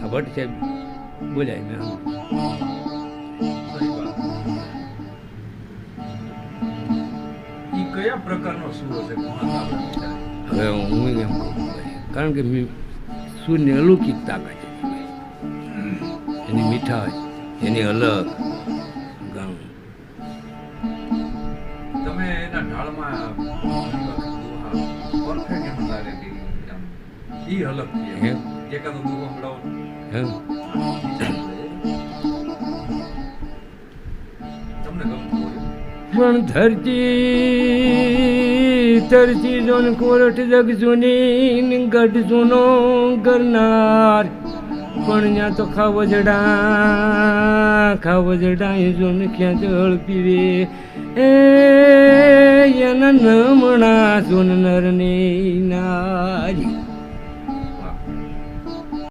આ ભટ્ટ સાહેબ બોલાય મેં કયા પ્રકારનો સૂર? હવે હું એમ કહું કારણ કે મી- સૂરની અલૌકિક તાકાત એની મીઠાશ એની અલગ ઘણું તમે એના ઢાળમાં perfect એમ લાગે કે ઈ અલગ છે. એકાદો દુહો સંભળાવો પણ ધરતી ધરતી જોન કોરટ જગ જૂની ગઢ જૂનો કરનાર પણ ત્યાં તો ખાવજડા ખાવજડા એ જોન ક્યાં જળ પીવે. એ એના નમણા જોન નરની નારી.